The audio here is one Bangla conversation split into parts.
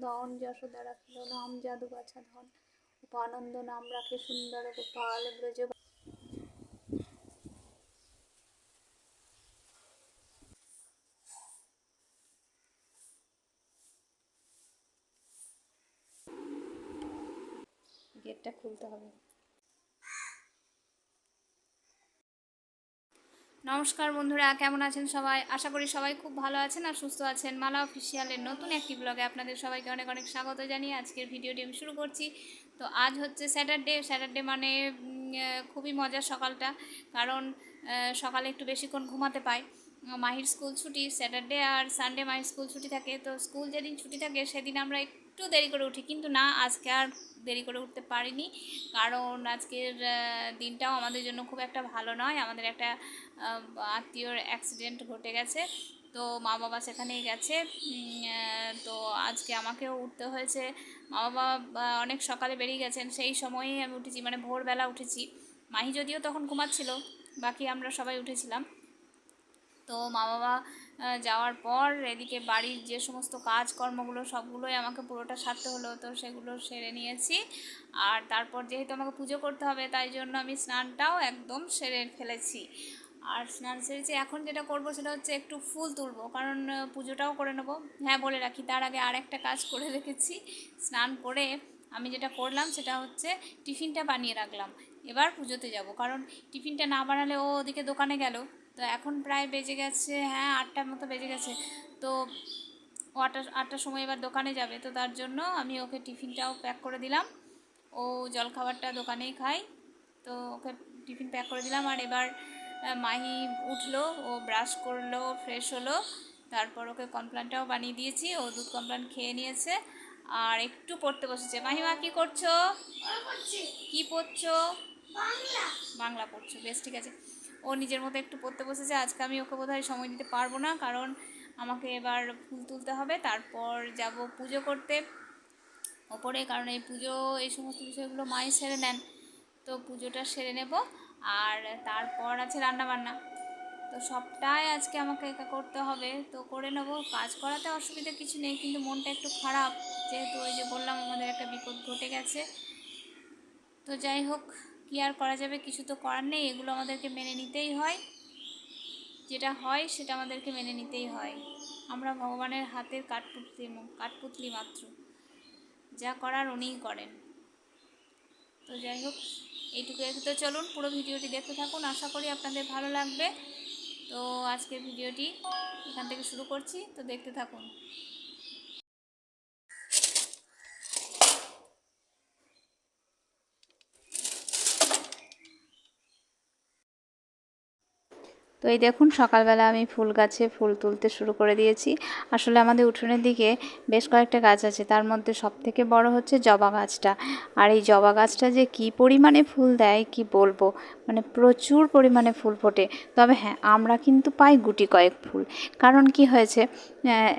নন্দন যশোদা রাখিল নাম জাদু বাছা ধন, উপানন্দ নাম রাখে সুন্দর গোপাল ব্রজ। গেটটা খুলতে হবে। নমস্কার বন্ধুরা, কেমন আছেন সবাই? আশা করি সবাই খুব ভালো আছেন আর সুস্থ আছেন। মালা অফিসিয়ালের নতুন একটি ব্লগে আপনাদের সবাইকে অনেক অনেক স্বাগত জানিয়ে আজকের ভিডিওটি আমি শুরু করছি। তো আজ হচ্ছে স্যাটারডে স্যাটারডে মানে খুবই মজার সকালটা। কারণ সকালে একটু বেশিক্ষণ ঘুমাতে পাই। মাহির স্কুল ছুটি স্যাটারডে আর সানডে মাহির স্কুল ছুটি থাকে। তো স্কুল যেদিন ছুটি থাকে, সেদিন আমরা একটু দেরি করে উঠি, কিন্তু না, আজকে আর দেরি করে উঠতে পারিনি। কারণ আজকের দিনটাও আমাদের জন্য খুব একটা ভালো নয়। আমাদের একটা আত্মীয়র অ্যাক্সিডেন্ট ঘটে গেছে। তো মা বাবা সেখানেই গেছে। তো আজকে আমাকেও উঠতে হয়েছে। মা বাবা অনেক সকালে বেরিয়ে গেছেন। সেই সময়েই আমি উঠেছি মানে ভোরবেলা উঠেছি। মাহি যদিও তখন ঘুমাচ্ছিল, বাকি আমরা সবাই উঠেছিলাম। তো মা বাবা যাওয়ার পর এদিকে বাড়ির যে সমস্ত কাজকর্মগুলো, সবগুলোই আমাকে পুরোটা সারতে হলো, তো সেগুলো সেরে নিয়েছি। আর তারপর যেহেতু আমাকে পুজো করতে হবে, তাই জন্য আমি স্নানটাও একদম সেরে ফেলেছি। আর স্নান সেরেছি। এখন যেটা করব সেটা হচ্ছে একটু ফুল তুলবো, কারণ পুজোটাও করে নেব। হ্যাঁ বলে রাখি, তার আগে আর একটা কাজ করে রেখেছি। স্নান করে আমি যেটা করলাম সেটা হচ্ছে টিফিনটা বানিয়ে রাখলাম। এবার পুজোতে যাব, কারণ টিফিনটা না বানালে ও ওদিকে দোকানে গেল। তো এখন প্রায় বেজে গেছে হ্যাঁ আটটার মতো বেজে গেছে। তো ও আটটা আটটার সময় এবার দোকানে যাবে তো তার জন্য আমি ওকে টিফিনটাও প্যাক করে দিলাম। ও জলখাবারটা দোকানেই খায় তো ওকে টিফিন প্যাক করে দিলাম। আর এবার মাহি উঠল ও ব্রাশ করল ফ্রেশ হলো। তারপর ওকে কমপ্লানটাও বানিয়ে দিয়েছি ও দুধ কমপ্লান খেয়ে নিয়েছে। আর একটু পড়তে বসেছে। মাহিমা কি করছ? কি পড়ছো? বাংলা পড়ছো বেশ ঠিক আছে। ও নিজের মতো একটু পড়তে বসেছে আজকে আমি ওকে বোধহয় সময় দিতে পারব না, কারণ আমাকে এবার ফুল তুলতে হবে, তারপর যাব পুজো করতে। ওপরে, কারণ এই পুজো, এই সমস্ত বিষয়গুলো মাই সেরে নেন, তো পুজোটা সেরে নেব। আর তারপর আছে রান্না বান্না তো সবটাই আজকে আমাকে একা করতে হবে, তো করে নেব। কাজ করাতে অসুবিধা কিছু নেই, কিন্তু মনটা একটু খারাপ, যেহেতু ওই যে বললাম, আমাদের একটা বিপদ ঘটে গেছে। তো যাই হোক কী আর করা যাবে? কিছু তো করার নেই। এগুলো আমাদেরকে মেনে নিতেই হয়। যেটা হয়, সেটা আমাদেরকে মেনে নিতেই হয়। আমরা ভগবানের হাতের কাঠপুতলি কাঠপুতলি মাত্র। যা করার উনিই করেন। তো যাই হোক, এইটুকু তো চলুন। পুরো ভিডিওটি দেখতে থাকুন। আশা করি আপনাদের ভালো লাগবে। তো আজকের ভিডিওটি এখান থেকে শুরু করছি। তো দেখতে থাকুন। তো এই দেখুন, সকালবেলা আমি ফুল গাছে ফুল তুলতে শুরু করে দিয়েছি। আসলে আমাদের উঠোনের দিকে বেশ কয়েকটা গাছ আছে, তার মধ্যে সব থেকে বড় হচ্ছে জবা গাছটা। আর এই জবা গাছটা যে কি পরিমাণে ফুল দেয়, কি বলব? মানে প্রচুর পরিমাণে ফুল ফোটে। তবে হ্যাঁ আমরা কিন্তু পাই গুটি কয়েক ফুল। কারণ কি হয়েছে?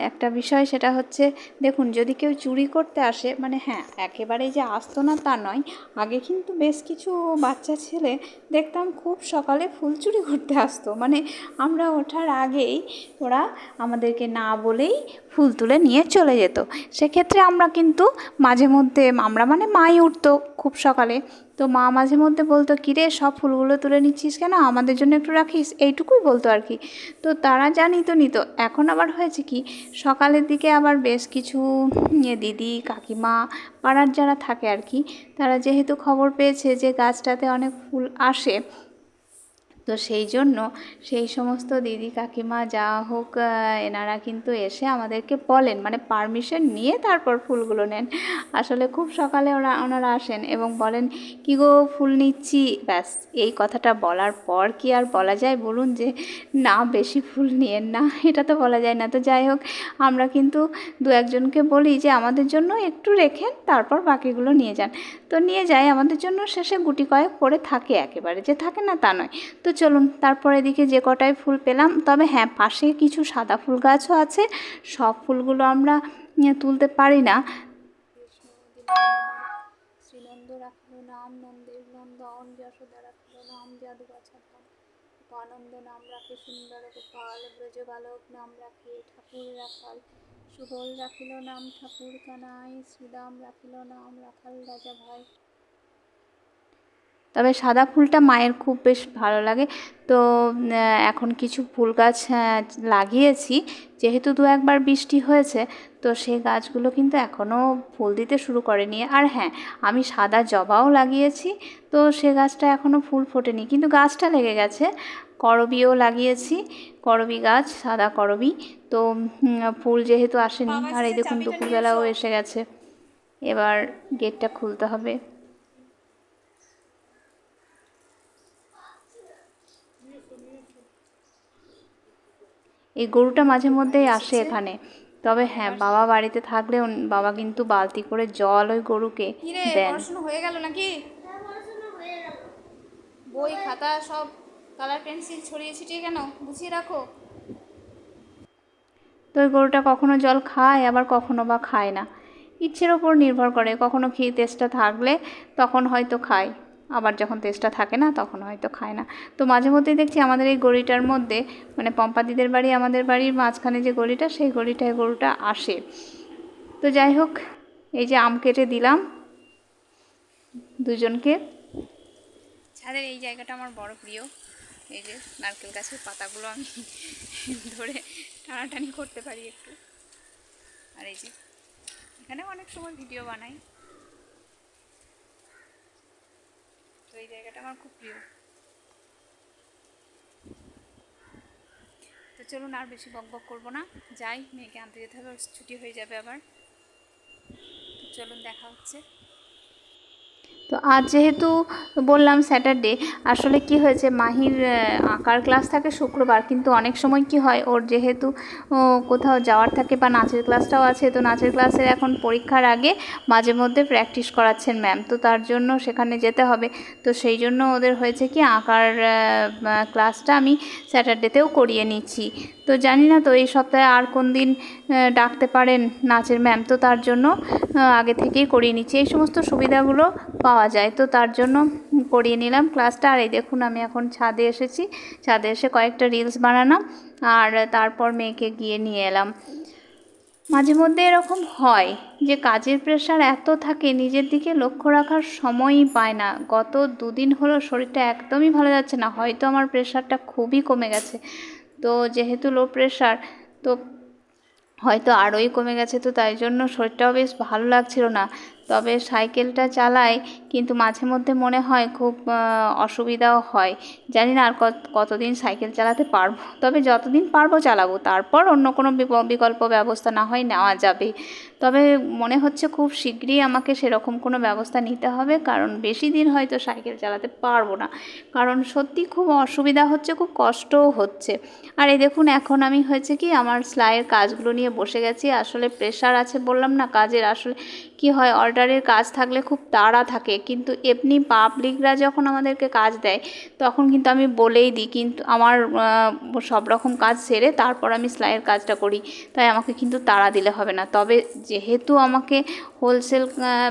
একটা বিষয় সেটা হচ্ছে, দেখুন, যদি কেউ চুরি করতে আসে মানে হ্যাঁ একেবারেই যে আসতো না তা নয়। আগে কিন্তু বেশ কিছু বাচ্চা ছেলে দেখতাম খুব সকালে ফুল চুরি করতে আসতো। মানে আমরা ওঠার আগেই ওরা আমাদেরকে না বলেই ফুল তুলে নিয়ে চলে যেত। সেক্ষেত্রে আমরা কিন্তু মাঝে মধ্যে, আমরা মানে মাই উঠতো খুব সকালে। তো মা মাঝে মধ্যে বলতো, কিরে, সব ফুলগুলো তুলে নিচ্ছিস কেন? আমাদের জন্য একটু রাখিস। এইটুকুই বলতো আর কি। তো তারা জানিত নিত। এখন আবার হয়েছে কি, সকালের দিকে আবার বেশ কিছু ইয়ে দিদি, কাকিমা, পাড়ার যারা থাকে আর কি, তারা যেহেতু খবর পেয়েছে যে গাছটাতে অনেক ফুল আসে তো সেই জন্য সেই সমস্ত দিদি কাকিমা যা হোক এনারা কিন্তু এসে আমাদেরকে বলেন মানে পারমিশন নিয়ে তারপর ফুলগুলো নেন। আসলে খুব সকালে ওরা, ওনারা আসেন এবং বলেন, কি গো ফুল নিচ্ছি? ব্যাস, এই কথাটা বলার পর কি আর বলা যায় বলুন যে, না, বেশি ফুল নিয়েন না। এটা তো বলা যায় না। তো যাই হোক, আমরা কিন্তু দু একজনকে বলি যে, আমাদের জন্য একটু রেখেন, তারপর বাকিগুলো নিয়ে যান। তো নিয়ে যায়। আমাদের জন্য শেষে গুটি কয়েক পড়ে থাকে একেবারে। যে থাকে না তা নয়। তো চলুন, তারপর এদিকে যে কটায় ফুল পেলাম, তবে হ্যাঁ পাশে কিছু সাদা ফুল গাছও আছে, সব ফুলগুলো আমরা তুলতে পারি না। শ্রীনন্দ রাখিল নাম নন্দন যশোদা রাখিল উপানন্দ নাম সুন্দর নাম ঠাকুর রাখাল। রাখিল নাম ঠাকুর কানাই শ্রীরাম রাখিল নাম রাখাল রাজা ভাই। তবে সাদা ফুলটা মায়ের খুব বেশ ভালো লাগে। তো এখন কিছু ফুল গাছ লাগিয়েছি। যেহেতু দু একবার বৃষ্টি হয়েছে তো সেই গাছগুলো কিন্তু এখনও ফুল দিতে শুরু করেনি। আর হ্যাঁ আমি সাদা জবাও লাগিয়েছি তো সে গাছটা এখনও ফুল ফোটেনি। কিন্তু গাছটা লেগে গেছে। করবিও লাগিয়েছি করবি গাছ সাদা করবি। তো ফুল যেহেতু আসেনি আর এই দেখুন দুপুরবেলাও এসে গেছে। এবার গেটটা খুলতে হবে। এই গরুটা মাঝে মধ্যেই আসে এখানে। তবে হ্যাঁ বাবা বাড়িতে থাকলে বাবা কিন্তু বালতি করে জল ওই গরুকে দেন। হয়ে গেল নাকি? বই খাতা সব কালার পেন্সিল ছড়িয়ে ছিটিয়ে কেন? গুছিয়ে রাখো। তো ওই গরুটা কখনো জল খায় আবার কখনো বা খায় না। ইচ্ছের ওপর নির্ভর করে কখনো খেয়ে তেষ্টা থাকলে তখন হয়তো খায়। আবার যখন তেজটা থাকে না, তখন হয়তো খায় না। তো মাঝে মধ্যেই দেখছি আমাদের এই গড়িটার মধ্যে মানে পম্পাদিদের বাড়ি, আমাদের বাড়ির মাঝখানে যে গড়িটা সেই গড়িটায় গরুটা আসে। তো যাই হোক, এই যে আম কেটে দিলাম দুজনকে। ছাদের এই জায়গাটা আমার বড় প্রিয়। এই যে নারকেল গাছের পাতাগুলো আমি ধরে টানাটানি করতে পারি একটু। আর এই যে, এখানে অনেক সময় ভিডিও বানাই। এই জায়গাটা আমার খুব প্রিয়। তো চলুন আর বেশি বক বক করব না। যাই, মেয়েকে আনতে যেতে হবে ছুটি হয়ে যাবে আবার। চলুন, দেখা হচ্ছে। তো আজ যেহেতু বললাম স্যাটারডে, আসলে কি হয়েছে, মাহির আঁকার ক্লাস থাকে শুক্রবার, কিন্তু অনেক সময় কি হয়, ওর যেহেতু কোথাও যাওয়ার থাকে বা নাচের ক্লাসটাও আছে, তো নাচের ক্লাসের এখন পরীক্ষার আগে মাঝে মধ্যে প্র্যাকটিস করাচ্ছেন ম্যাম, তো তার জন্য সেখানে যেতে হবে। তো সেই জন্য ওদের হয়েছে কি, আঁকার ক্লাসটা আমি স্যাটারডেতেও করিয়ে নিচ্ছি। তো জানি না, তো এই সপ্তাহে আর কোন দিন ডাকতে পারেন নাচের ম্যাম। তো তার জন্য আগে থেকেই করিয়ে নিচ্ছি। এই সমস্ত সুবিধাগুলো পাওয়া যায়। তো তার জন্য করিয়ে নিলাম ক্লাসটা। আর এই দেখুন, আমি এখন ছাদে এসেছি। ছাদে এসে কয়েকটা রিলস বানালাম। আর তারপর মেয়েকে গিয়ে নিয়ে এলাম। মাঝে মধ্যে এরকম হয় যে, কাজের প্রেশার এত থাকে, নিজের দিকে লক্ষ্য রাখার সময়ই পায় না। গত দুদিন হলো শরীরটা একদমই ভালো যাচ্ছে না। হয়তো আমার প্রেশারটা খুবই কমে গেছে। তো যেহেতু লো প্রেশার তো হয়তো আরোই কমে গেছে, তো তাই জন্য শরীরটাও বেশ ভালো লাগছিল না। তবে সাইকেলটা চালাই কিন্তু মাঝে মধ্যে মনে হয় খুব অসুবিধাও হয়। জানি না আর কত- কতদিন সাইকেল চালাতে পারব। তবে যতদিন পারব চালাবো, তারপর অন্য কোনো বিকল্প ব্যবস্থা না হয় নেওয়া যাবে। তবে মনে হচ্ছে খুব শীঘ্রই আমাকে সেরকম কোনো ব্যবস্থা নিতে হবে, কারণ বেশি দিন হয়তো সাইকেল চালাতে পারব না। কারণ সত্যি খুব অসুবিধা হচ্ছে, খুব কষ্টও হচ্ছে। আর এই দেখুন, এখন আমি হয়েছে কি, আমার সেলাইয়ের কাজগুলো নিয়ে বসে গেছি। আসলে প্রেশার আছে বললাম না, কাজের আসলে কি হয় অর্ডারের কাজ থাকলে খুব তাড়া থাকে। কিন্তু এমনি পাবলিকরা যখন আমাদেরকে কাজ দেয়, তখন কিন্তু আমি বলেই দিই, কিন্তু আমার সব রকম কাজ সেরে তারপর আমি সেলাইয়ের কাজটা করি। তাই আমাকে কিন্তু তাড়া দিলে হবে না। তবে যেহেতু আমাকে হোলসেল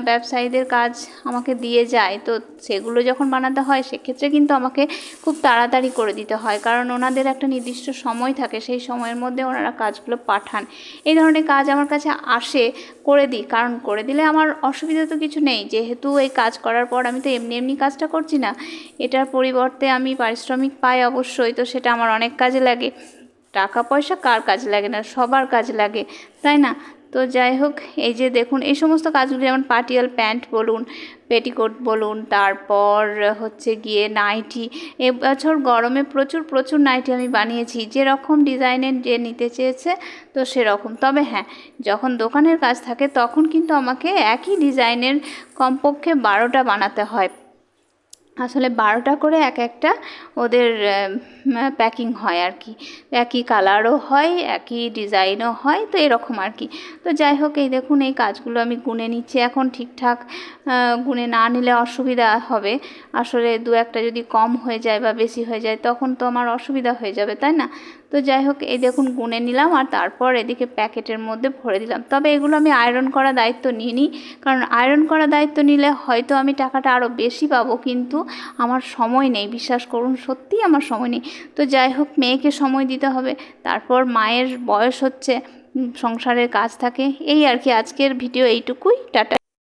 ব্যবসায়ীদের কাজ আমাকে দিয়ে যায়, তো সেগুলো যখন বানাতে হয়, সেক্ষেত্রে কিন্তু আমাকে খুব তাড়াতাড়ি করে দিতে হয়। কারণ ওনাদের একটা নির্দিষ্ট সময় থাকে, সেই সময়ের মধ্যে ওনারা কাজগুলো পাঠান। এই ধরনের কাজ আমার কাছে আসে, করে দিই। কারণ করে দিলে আমার অসুবিধা তো কিছু নেই। যেহেতু এই কাজ করার পর আমি তো এমনি এমনি কাজটা করছি না, এটার পরিবর্তে আমি পারিশ্রমিক পাই অবশ্যই, তো সেটা আমার অনেক কাজে লাগে। টাকা পয়সা কার কাজে লাগে না? সবার কাজে লাগে, তাই না? তো যাই হোক, এই যে দেখুন, এই সমস্ত কাজগুলি যেমন পাটিয়াল প্যান্ট বলুন, পেটিকোট বলুন, তারপর হচ্ছে গিয়ে নাইটি, এবছর গরমে প্রচুর প্রচুর নাইটি আমি বানিয়েছি, যেরকম ডিজাইনের যে নিতে চেয়েছে, তো সেরকম। তবে হ্যাঁ যখন দোকানের কাজ থাকে, তখন কিন্তু আমাকে একই ডিজাইনের কমপক্ষে বারোটা বানাতে হয়। আসলে বারোটা করে এক একটা ওদের প্যাকিং হয় আর কি। একই কালারও হয়, একই ডিজাইনও হয়, তো এরকম আর কি। তো যাই হোক, এই দেখুন, এই কাজগুলো আমি গুনে নিচ্ছি। এখন ঠিকঠাক গুনে না নিলে অসুবিধা হবে। আসলে দু একটা যদি কম হয়ে যায় বা বেশি হয়ে যায়, তখন তো আমার অসুবিধা হয়ে যাবে, তাই না? তো যাই হোক, এই দেখুন গুনে নিলাম আর তারপর এদিকে প্যাকেটের মধ্যে ভরে দিলাম। তবে এগুলো আমি আয়রন করা দায়িত্ব নিইনি, কারণ আয়রন করা দায়িত্ব নিলে হয়তো আমি টাকাটা আরও বেশি পাবো, কিন্তু আমার সময় নেই, বিশ্বাস করুন, সত্যিই আমার সময় নেই। তো যাই হোক, মেয়েকে সময় দিতে হবে, তারপর মায়ের বয়স হচ্ছে সংসারের কাজ থাকে, এই আর কি, আজকের ভিডিও এইটুকুই, টাটা।